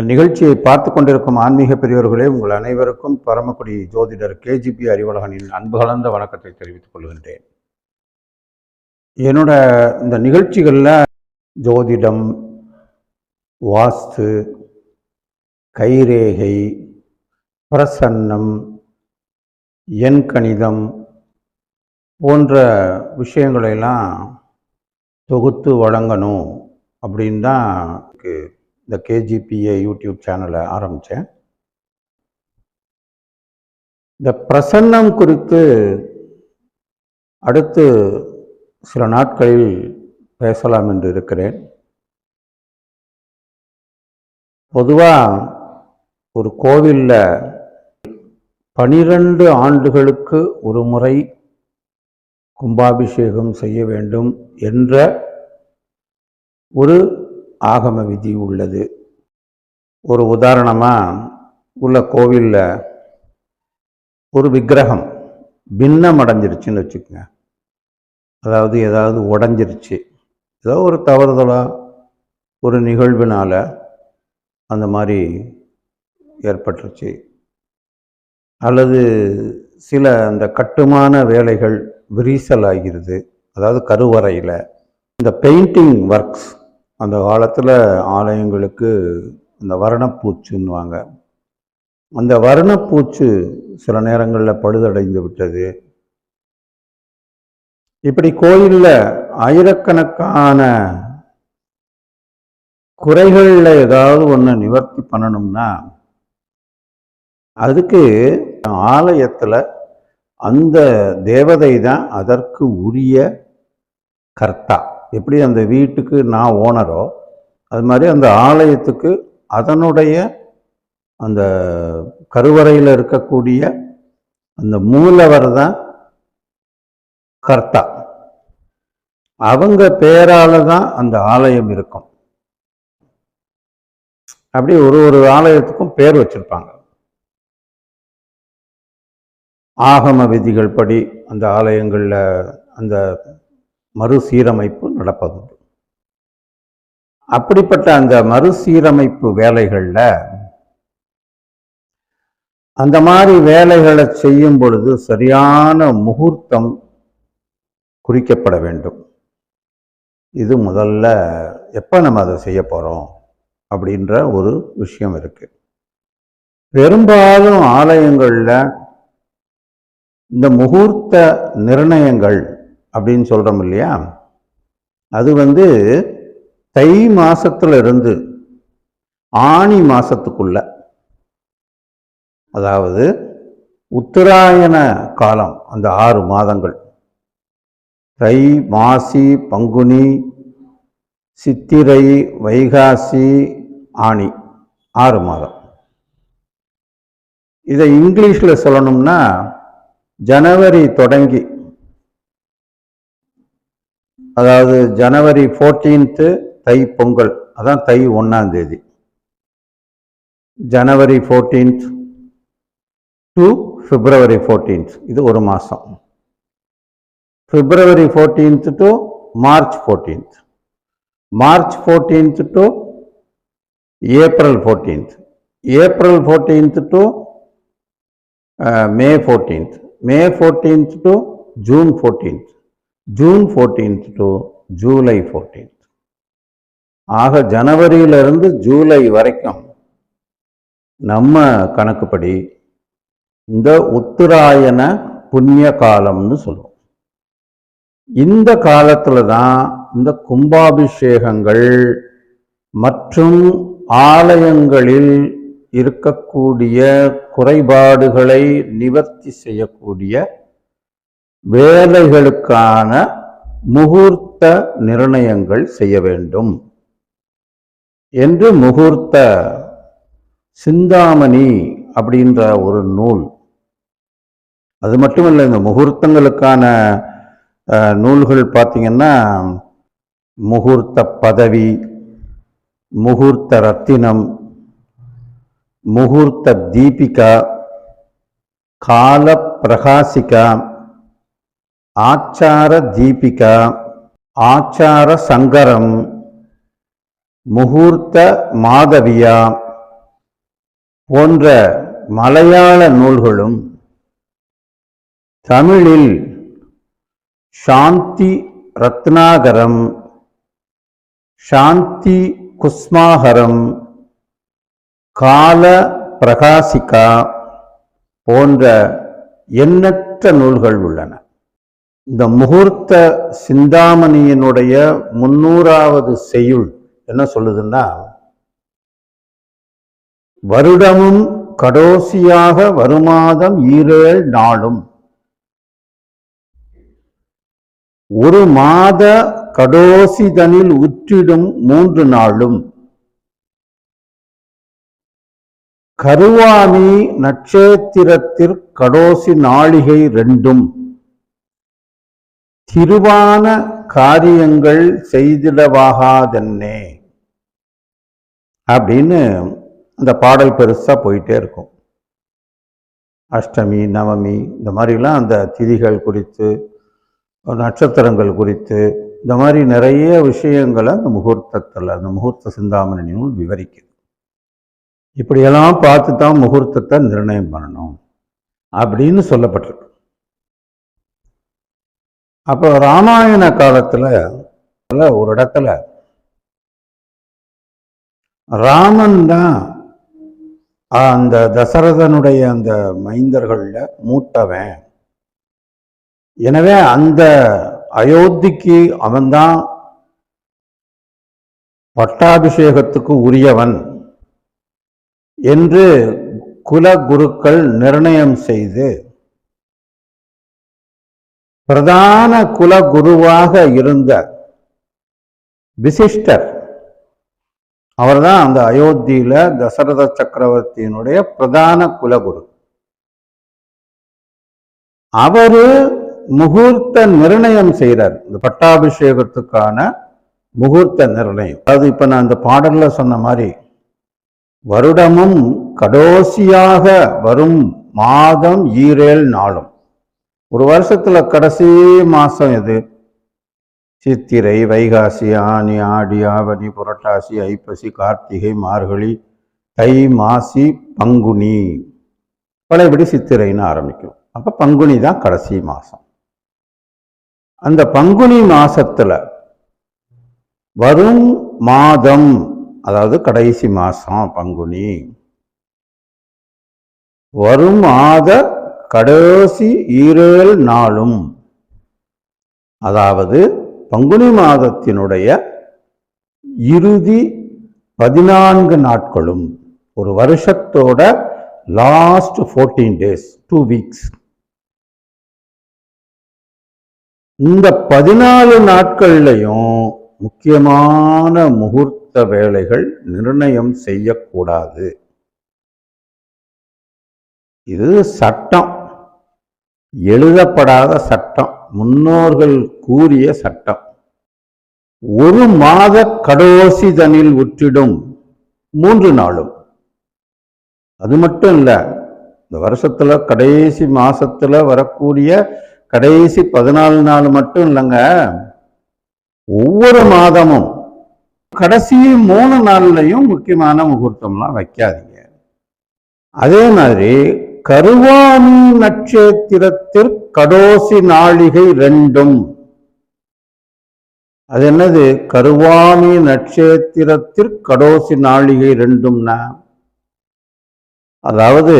இந்த நிகழ்ச்சியை பார்த்து கொண்டிருக்கும் ஆன்மீக பெரியவர்களே உங்கள் அனைவருக்கும் பரமக்குடி ஜோதிடர் கேஜிபி அறிவழகனின் அன்பு கலந்த வணக்கத்தை தெரிவித்துக் கொள்கின்றேன். என்னோட இந்த நிகழ்ச்சிகளில் ஜோதிடம் வாஸ்து கைரேகை பிரசன்னம் எண் கணிதம் போன்ற விஷயங்களையெல்லாம் தொகுத்து வழங்கணும் அப்படின்னு தான் இந்த கேஜிபிஏ யூடியூப் சேனலை ஆரம்பித்தேன். இந்த பிரசன்னம் குறித்து அடுத்து சில நாட்களில் பேசலாம் என்று இருக்கிறேன். பொதுவாக ஒரு கோவிலில் பனிரெண்டு ஆண்டுகளுக்கு ஒரு முறை கும்பாபிஷேகம் செய்ய வேண்டும் என்ற ஒரு ஆகம விதி உள்ளது. ஒரு உதாரணமாக உள்ள கோவிலில் ஒரு விக்கிரகம் பின்னம் அடைஞ்சிருச்சுன்னு வச்சுக்கோங்க. அதாவது ஏதாவது உடஞ்சிருச்சு. ஏதோ ஒரு தவறுதலாக ஒரு நிகழ்வினால் அந்த மாதிரி ஏற்பட்டுருச்சு. அல்லது சில அந்த கட்டுமான வேலைகள் விரிசல் ஆகிறது அதாவது கருவறையில். இந்த பெயிண்டிங் ஒர்க்ஸ் அந்த காலத்தில் ஆலயங்களுக்கு இந்த வர்ணப்பூச்சுன்னுவாங்க. அந்த வர்ணப்பூச்சு சில நேரங்களில் பழுதடைந்து விட்டது. இப்படி கோயிலில் ஆயிரக்கணக்கான குறைகளில் ஏதாவது ஒன்று நிவர்த்தி பண்ணணும்னா அதுக்கு ஆலயத்தில் அந்த தேவதை தான் அதற்கு உரிய கர்த்தா. எப்படி அந்த வீட்டுக்கு நான் ஓனரோ அது மாதிரி அந்த ஆலயத்துக்கு அதனுடைய அந்த கருவறையில் இருக்கக்கூடிய அந்த மூலவர் தான் கர்த்தா. அவங்க பேரால தான் அந்த ஆலயம் இருக்கும். அப்படி ஒரு ஒரு ஆலயத்துக்கும் பேர் வச்சிருப்பாங்க. ஆகம விதிகள் படி அந்த ஆலயங்களில் அந்த மறுசீரமைப்பு நடப்பதுண்டு. அப்படிப்பட்ட அந்த மறுசீரமைப்பு வேலைகளில் அந்த மாதிரி வேலைகளை செய்யும் பொழுது சரியான முகூர்த்தம் குறிக்கப்பட வேண்டும். இது முதல்ல எப்போ நம்ம அதை செய்ய போகிறோம் அப்படின்ற ஒரு விஷயம் இருக்கு. பெரும்பாலும் ஆலயங்களில் இந்த முகூர்த்த நிர்ணயங்கள் அப்படின்னு சொல்கிறோம் இல்லையா? அது வந்து தை மாதத்துல இருந்து ஆணி மாதத்துக்குள்ள அதாவது உத்தராயண காலம் அந்த ஆறு மாதங்கள். தை மாசி பங்குனி சித்திரை வைகாசி ஆணி ஆறு மாதம். இதை இங்கிலீஷில் சொல்லணும்னா ஜனவரி தொடங்கி அதாவது ஜனவரி ஃபோர்டீன்த்து தை பொங்கல். அதான் தை ஒன்றாம் தேதி. January fourteenth to February fourteenth இது ஒரு மாதம் February fourteenth to March fourteenth March fourteenth to April fourteenth April fourteenth to May fourteenth May fourteenth to June fourteenth June fourteenth to July fourteenth ஆக ஜனவரியிலிருந்து ஜூலை வரைக்கும் நம்ம கணக்குப்படி இந்த உத்தராயண புண்ணிய காலம்னு சொல்லுவோம். இந்த காலத்தில் தான் இந்த கும்பாபிஷேகங்கள் மற்றும் ஆலயங்களில் இருக்கக்கூடிய குறைபாடுகளை நிவர்த்தி செய்யக்கூடிய வேலைகளுக்கான முகூர்த்த நிர்ணயங்கள் செய்ய வேண்டும். என்று முகூர்த்த சிந்தாமணி அப்படின்ற ஒரு நூல். அது மட்டுமல்ல இந்த முகூர்த்தங்களுக்கான நூல்கள் பார்த்தீங்கன்னா முகூர்த்த பதவி முகூர்த்த ரத்தினம் முகூர்த்த தீபிகா கால பிரகாசிகா ஆச்சார தீபிகா ஆச்சார சங்கரம் முகூர்த்த மாதவியா போன்ற மலையாள நூல்களும் தமிழில் சாந்தி ரத்னாகரம் சாந்தி குஸ்மாகரம் கால பிரகாசிகா போன்ற எண்ணற்ற நூல்கள் உள்ளன. இந்த முகூர்த்த சிந்தாமணியினுடைய முன்னூறாவது செய்யுள் என்ன சொல்லுதுன்னா வருடமும் கடோசியாக வருமாதம் ஈரேழ் நாளும். ஒரு மாத கடோசிதனில் உற்றிடும் மூன்று நாளும். கருவாமி நட்சத்திரத்திற் கடோசி நாளிகை ரெண்டும். திருவான காரியங்கள் செய்திடவாகாதென்னே. அப்படின்னு அந்த பாடல் பெருசா போயிட்டே இருக்கும். அஷ்டமி நவமி இந்த மாதிரிலாம் அந்த திதிகள் குறித்து நட்சத்திரங்கள் குறித்து இந்த மாதிரி நிறைய விஷயங்களை அந்த முகூர்த்தத்தில் அந்த முகூர்த்த சிந்தாமணி நூல் விவரிக்குது. இப்படியெல்லாம் பார்த்து தான் முகூர்த்தத்தை நிர்ணயம் பண்ணணும் அப்படின்னு சொல்லப்பட்டிருக்கு. அப்போ ராமாயண காலத்தில் ஒரு இடத்துல ராமன் தான் அந்த தசரதனுடைய அந்த மைந்தர்களில் மூத்தவன். எனவே அந்த அயோத்திக்கு அவன்தான் பட்டாபிஷேகத்துக்கு உரியவன் என்று குலகுருக்கள் நிர்ணயம் செய்து பிரதான குலகுருவாக இருந்த விசிஷ்டர் அவர்தான் அந்த அயோத்தியில தசரத சக்கரவர்த்தியினுடைய பிரதான குலகுரு அவரு முகூர்த்த நிர்ணயம் செய்கிறார் இந்த பட்டாபிஷேகத்துக்கான முகூர்த்த நிர்ணயம். அதாவது இப்ப நான் இந்த பாடல்ல சொன்ன மாதிரி வருடமும் கடோசியாக வரும் மாதம் ஈரேல் நாளும். ஒரு வருஷத்துல கடைசி மாசம் எது? சித்திரை வைகாசி ஆனி ஆடி ஆவணி புரட்டாசி ஐப்பசி கார்த்திகை மார்கழி தை மாசி பங்குனி. பழையபடி சித்திரைன்னு ஆரம்பிக்கும். அப்ப பங்குனி தான் கடைசி மாசம். அந்த பங்குனி மாசத்துல வரும் மாதம் அதாவது கடைசி மாசம் பங்குனி. வரும் மாத கடைசி ஈரேழு நாளும். அதாவது பங்குனி மாதத்தினுடைய இறுதி பதினான்கு நாட்களும் ஒரு வருஷத்தோட last fourteen days two weeks இந்த பதினாலு நாட்கள்லையும் முக்கியமான முகூர்த்த வேலைகள் நிர்ணயம் செய்யக்கூடாது. இது சட்டம். எழுதப்படாத சட்டம் முன்னோர்கள் கூறிய சட்டம். ஒரு மாத கடோசி தனில் உற்றிடும் மூன்று நாளும். அது மட்டும் இல்லை இந்த வருஷத்துல கடைசி மாசத்துல வரக்கூடிய கடைசி பதினாலு நாள் மட்டும் இல்லைங்க ஒவ்வொரு மாதமும் கடைசி மூணு நாள்லையும் முக்கியமான முகூர்த்தம்லாம் வைக்காதீங்க. அதே மாதிரி கருவாமி நட்சத்திரத்தில் கடோசி நாளிகை ரெண்டும். அது என்னது? கருவாமி நட்சத்திரத்தில் கடோசி நாளிகை ரெண்டும்னா? அதாவது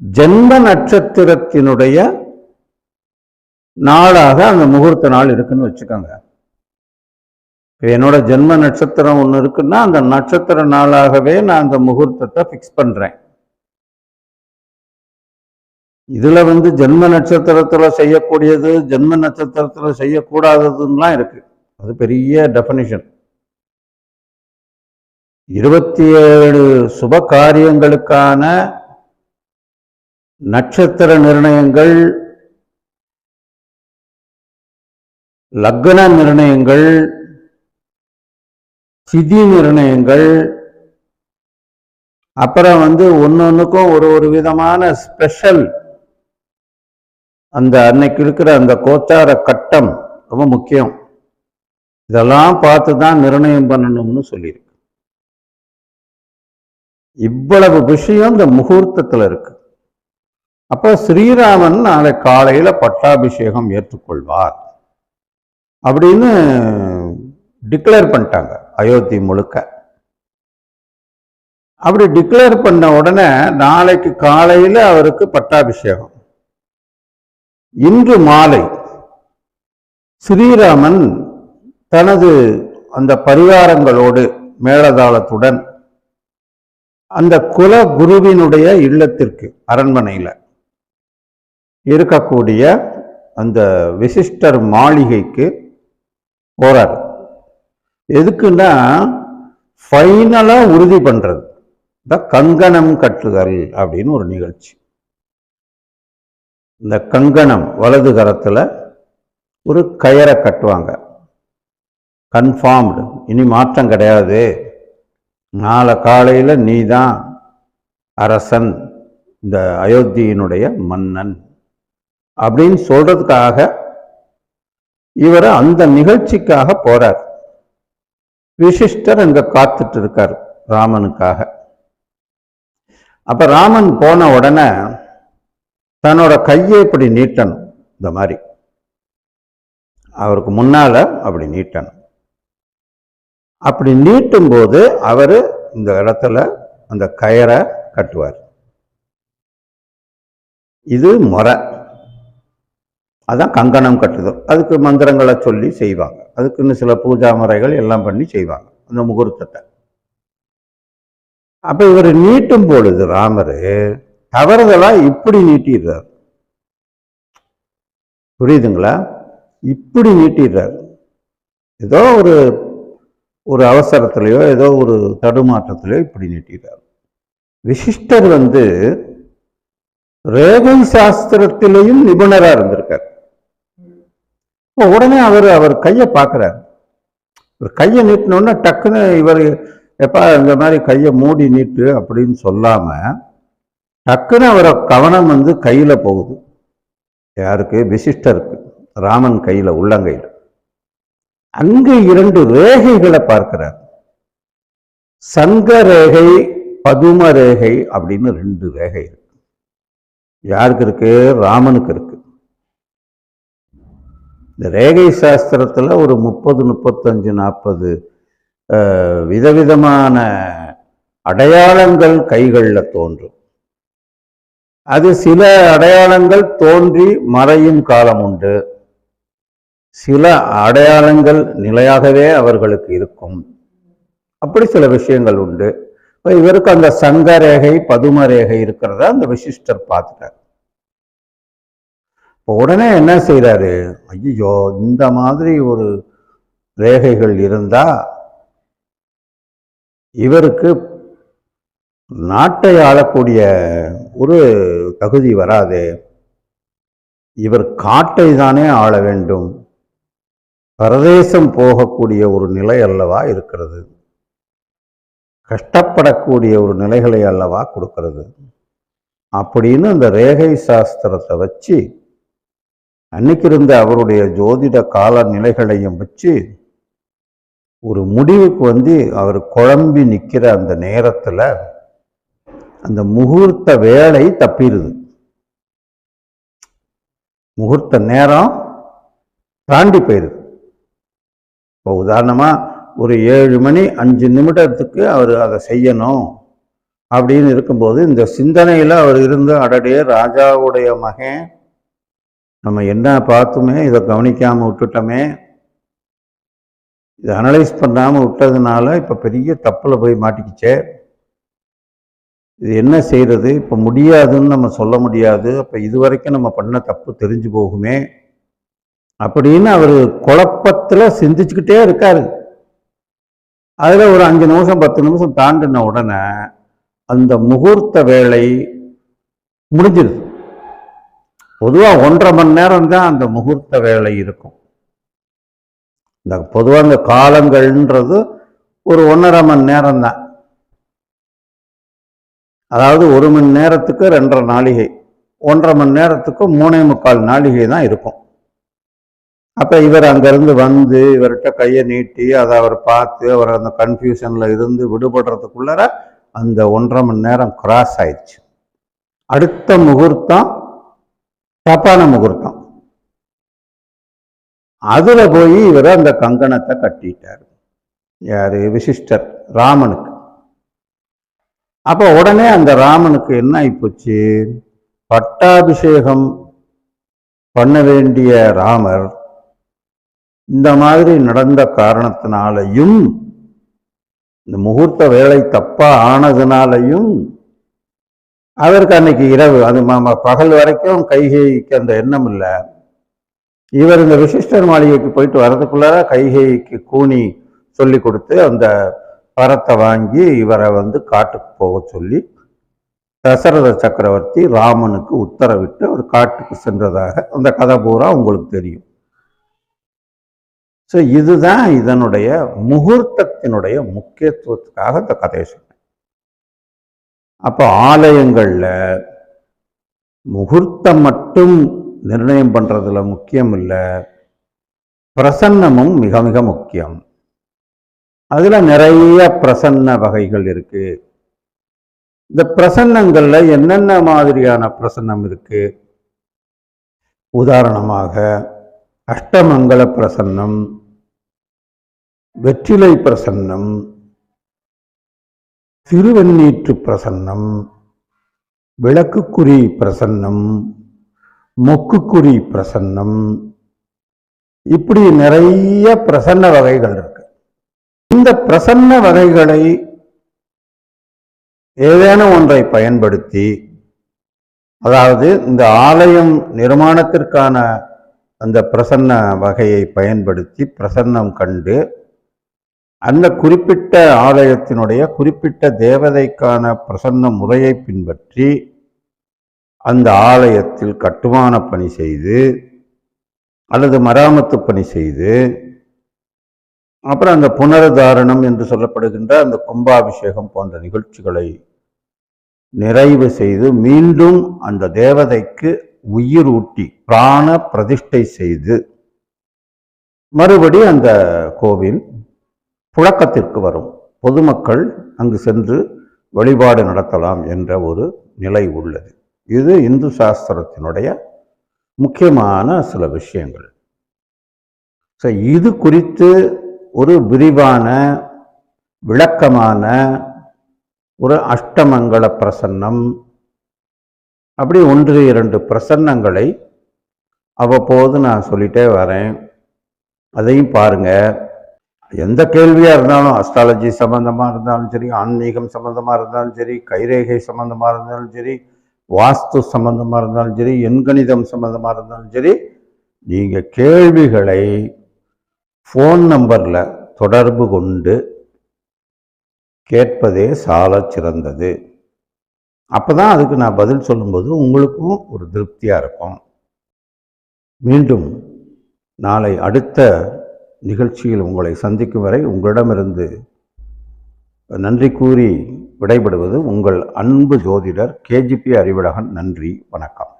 ஜென்ம நட்சத்திரத்தினுடைய நாளாக அந்த முகூர்த்த நாள் இருக்குன்னு வச்சுக்கோங்க. என்னோட ஜென்ம நட்சத்திரம் ஒன்று இருக்குன்னா அந்த நட்சத்திர நாளாகவே நான் அந்த முகூர்த்தத்தை ஃபிக்ஸ் பண்ணுறேன் இதுல வந்து ஜென்ம நட்சத்திரத்துல செய்யக்கூடியது ஜென்ம நட்சத்திரத்துல செய்யக்கூடாததுலாம் இருக்கு. அது பெரிய டெபனிஷன் இருபத்தி ஏழு சுப காரியங்களுக்கான நட்சத்திர நிர்ணயங்கள் லக்ன நிர்ணயங்கள் திதி நிர்ணயங்கள் அப்புறம் வந்து ஒன்னொன்னுக்கும் ஒரு ஒரு விதமான ஸ்பெஷல் அந்த அன்னைக்கு இருக்கிற அந்த கோச்சார கட்டம் ரொம்ப முக்கியம். இதெல்லாம் பார்த்து தான் நிர்ணயம் பண்ணணும்னு சொல்லியிருக்கு. இவ்வளவு விஷயம் இந்த முகூர்த்தத்தில் இருக்கு. அப்போ ஸ்ரீராமன் நாளை காலையில பட்டாபிஷேகம் ஏற்றுக்கொள்வார் அப்படின்னு டிக்ளேர் பண்ணிட்டாங்க அயோத்தி முழுக்க. அப்படி டிக்ளேர் பண்ண உடனே நாளைக்கு காலையில அவருக்கு பட்டாபிஷேகம். இன்று மாலை ஸ்ரீராமன் தனது அந்த பரிவாரங்களோடு மேலதாளத்துடன் அந்த குல குருவினுடைய இல்லத்திற்கு அரண்மனையில் இருக்கக்கூடிய அந்த விசிஷ்டர் மாளிகைக்கு போறார். எதுக்குன்னா ஃபைனலாக உறுதி பண்ணுறது இந்த கங்கணம் கட்டுதல் அப்படின்னு ஒரு நிகழ்ச்சி. இந்த கங்கணம் வலது கரத்தில் ஒரு கயரை கட்டுவாங்க. கன்ஃபார்ம்டு இனி மாற்றம் கிடையாது. நாளை காலையில் நீ தான் அரசன் இந்த அயோத்தியினுடைய மன்னன் அப்படின்னு சொல்கிறதுக்காக இவர் அந்த நிகழ்ச்சிக்காக போகிறார் விசிஷ்டர் அங்கே காத்துட்டு இருக்கார் ராமனுக்காக. அப்போ ராமன் போன உடனே தன்னோட கையை இப்படி நீட்டணும். இந்த மாதிரி. அவருக்கு முன்னால் அப்படி நீட்டணும். அப்படி நீட்டும் போது அவர் இந்த இடத்துல அந்த கயரை கட்டுவார். இது முறை. அதான் கங்கணம் கட்டுதல். அதுக்கு மந்திரங்களை சொல்லி செய்வாங்க. அதுக்குன்னு சில பூஜா முறைகள் எல்லாம் பண்ணி செய்வாங்க. அந்த முகூர்த்தத்தை. அப்போ இவர் நீட்டும் பொழுது ராமர் தவறுதலாக இப்படி நீட்டிடுறார். புரியுதுங்களா? இப்படி நீட்டிடுறார். ஏதோ ஒரு ஒரு அவசரத்துலையோ ஏதோ ஒரு தடுமாற்றத்திலையோ இப்படி நீட்டிடுறார். விசிஷ்டர் வந்து ரேகை சாஸ்திரத்திலையும் நிபுணராக இருந்திருக்கார். இப்போ உடனே அவர் அவர் கையை பார்க்குறார். ஒரு கையை நீட்டினோன்னா டக்குன்னு இவர் எப்பா இந்த மாதிரி கையை மூடி நீட்டு அப்படின்னு சொல்லாமல் டக்குன்னு அவரை கவனம் வந்து கையில போகுது. யாருக்கு? விசிஷ்டருக்கு. ராமன் கையில உள்ளங்கையில். அங்கு இரண்டு ரேகைகளை பார்க்கிறார். சங்க ரேகை பதும ரேகை அப்படின்னு ரெண்டு ரேகை இருக்கு. யாருக்கு இருக்கு? ராமனுக்கு இருக்கு. இந்த ரேகை சாஸ்திரத்துல ஒரு முப்பது முப்பத்தஞ்சு நாற்பது விதவிதமான அடையாளங்கள் கைகளில் தோன்றும். அது சில அடையாளங்கள் தோன்றி மறையும் காலம் உண்டு. சில அடையாளங்கள் நிலையாகவே அவர்களுக்கு இருக்கும். அப்படி சில விஷயங்கள் உண்டு. இப்போ இவருக்கு அந்த சங்க ரேகை பதும ரேகை இருக்கிறத அந்த விசிஷ்டர் பார்த்துட்டார். இப்போ உடனே என்ன செய்கிறாரு ஐயோ இந்த மாதிரி ஒரு ரேகைகள் இருந்தா இவருக்கு நாட்டை ஆளக்கூடிய ஒரு தகுதி வராது. இவர் காட்டை தானே ஆள வேண்டும். பரதேசம் போகக்கூடிய ஒரு நிலை அல்லவா இருக்கிறது. கஷ்டப்படக்கூடிய ஒரு நிலைகளை அல்லவா கொடுக்கிறது. அப்படின்னு அந்த ரேகை சாஸ்திரத்தை வச்சு அன்னைக்கு இருந்த அவருடைய ஜோதிட கால நிலைகளையும் வச்சு ஒரு முடிவுக்கு வந்து அவர் குழம்பி நிற்கிற அந்த நேரத்தில் அந்த முகூர்த்த வேலை தப்பிடுது முகூர்த்த நேரம் தாண்டி போயிடுது இப்போ உதாரணமாக ஒரு ஏழு மணி அஞ்சு நிமிடத்துக்கு அவர் அதை செய்யணும் அப்படின்னு இருக்கும்போது இந்த சிந்தனையில் அவர் இருந்து அடடே ராஜாவுடைய மகன் நம்ம என்ன பார்த்துமே இதை கவனிக்காமல் விட்டுட்டோமே இதை அனலைஸ் பண்ணாமல் விட்டதுனால இப்போ பெரிய தப்பில் போய் மாட்டிக்கிச்சே. இது என்ன செய்கிறது இப்போ முடியாதுன்னு நம்ம சொல்ல முடியாது. அப்போ இது வரைக்கும் நம்ம பண்ண தப்பு தெரிஞ்சு போகுமே. அப்படின்னு அவர் குழப்பத்தில் சிந்திச்சுக்கிட்டே இருக்காரு. அதில் ஒரு அஞ்சு நிமிஷம் பத்து நிமிஷம் தாண்டின உடனே அந்த முகூர்த்த வேலை முடிஞ்சிருது. பொதுவாக ஒன்றரை மணி நேரம் தான் அந்த முகூர்த்த வேலை இருக்கும். இந்த பொதுவாக இந்த காலங்கள்ன்றது ஒரு ஒன்றரை மணி நேரம் தான். அதாவது ஒரு மணி நேரத்துக்கு ரெண்டரை நாளிகை ஒன்றரை மணி நேரத்துக்கு மூணே முக்கால் நாளிகை தான் இருக்கும். அப்போ இவர் அங்கேருந்து வந்து இவர்கிட்ட கையை நீட்டி அதை அவர் பார்த்து அவர் அந்த கன்ஃபியூஷனில் இருந்து விடுபடுறதுக்குள்ளார அந்த ஒன்றரை மணி நேரம் கிராஸ் ஆயிடுச்சு. அடுத்த முகூர்த்தம் தப்பான முகூர்த்தம். அதில் போய் இவர் அந்த கங்கணத்தை கட்டிட்டார். யார்? விசிஷ்டர் ராமனுக்கு. அப்போ உடனே அந்த ராமனுக்கு என்ன ஆயிப்போச்சு? பட்டாபிஷேகம் பண்ண வேண்டிய ராமர் இந்த மாதிரி நடந்த காரணத்தினாலையும் இந்த முகூர்த்த வேலை தப்பா ஆனதுனாலையும் அதற்கு அன்னைக்கு இரவு அது பகல் வரைக்கும் கைகைக்கு அந்த எண்ணம் இல்லை. இவர் இந்த விசிஷ்டர் மாளிகைக்கு போயிட்டு வர்றதுக்குள்ளார கைகைக்கு கூனி சொல்லி கொடுத்து அந்த பரத்தை வாங்கி இவரை வந்து காட்டுக்கு போக சொல்லி தசரத சக்கரவர்த்தி ராமனுக்கு உத்தரவிட்டு அவர் காட்டுக்கு சென்றதாக அந்த கதை பூரா உங்களுக்கு தெரியும். ஸோ இதுதான் இதனுடைய முகூர்த்தத்தினுடைய முக்கியத்துவத்துக்காக இந்த கதையை சொன்னேன். அப்போ ஆலயங்களில் முகூர்த்தம் மட்டும் நிர்ணயம் பண்ணுறதுல முக்கியம் இல்லை பிரசன்னமும் மிக மிக முக்கியம். அதில் நிறைய பிரசன்ன வகைகள் இருக்கு. இந்த பிரசன்னங்களில் என்னென்ன மாதிரியான பிரசன்னம் இருக்கு? உதாரணமாக அஷ்டமங்கல பிரசன்னம் வெற்றிலை பிரசன்னம் திருவெண்ணீற்று பிரசன்னம் விளக்குக்குறி பிரசன்னம் மொக்குக்குறி பிரசன்னம். இப்படி நிறைய பிரசன்ன வகைகள் இருக்கு. இந்த பிரசன்ன வகைகளை ஏதேனும் ஒன்றை பயன்படுத்தி அதாவது இந்த ஆலயம் நிர்மாணத்திற்கான அந்த பிரசன்ன வகையை பயன்படுத்தி பிரசன்னம் கண்டு அந்த குறிப்பிட்ட ஆலயத்தினுடைய குறிப்பிட்ட தேவதைக்கான பிரசன்ன முறையை பின்பற்றி அந்த ஆலயத்தில் கட்டுமான பணி செய்து அல்லது மராமத்து பணி செய்து அப்புறம் அந்த புனருதாரணம் என்று சொல்லப்படுகின்ற அந்த கும்பாபிஷேகம் போன்ற நிகழ்ச்சிகளை நிறைவு செய்து மீண்டும் அந்த தேவதைக்கு உயிர் ஊட்டி பிராண பிரதிஷ்டை செய்து மறுபடி அந்த கோவில் புழக்கத்திற்கு வரும். பொதுமக்கள் அங்கு சென்று வழிபாடு நடத்தலாம் என்ற ஒரு நிலை உள்ளது. இது இந்து சாஸ்திரத்தினுடைய முக்கியமான சில விஷயங்கள். ஸோ இது குறித்து ஒரு விரிவான விளக்கமான ஒரு அஷ்டமங்கள பிரசன்னம். அப்படி ஒன்று இரண்டு பிரசன்னங்களை அவ்வப்போது நான் சொல்லிட்டே வரேன். அதையும் பாருங்க. எந்த கேள்வியா இருந்தாலும் அஸ்ட்ராலஜி சம்பந்தமா இருந்தாலும் சரி ஆன்மீகம் சம்பந்தமா இருந்தாலும் சரி கைரேகை சம்பந்தமா இருந்தாலும் சரி வாஸ்து சம்பந்தமா இருந்தாலும் சரி எண்கணிதம் சம்பந்தமா இருந்தாலும் சரி நீங்க கேள்விகளை ஃபோன் நம்பரில் தொடர்பு கொண்டு கேட்பதே சாலச் சிறந்தது. அப்பதான் அதுக்கு நான் பதில் சொல்லும்போது உங்களுக்கும் ஒரு திருப்தியாக இருக்கும். மீண்டும் நாளை அடுத்த நிகழ்ச்சியில் உங்களை சந்திக்கும் வரை உங்களிடமிருந்து நன்றி கூறி விடைபடுவது உங்கள் அன்பு ஜோதிடர் கேஜிபி அறிவழகன் நன்றி வணக்கம்.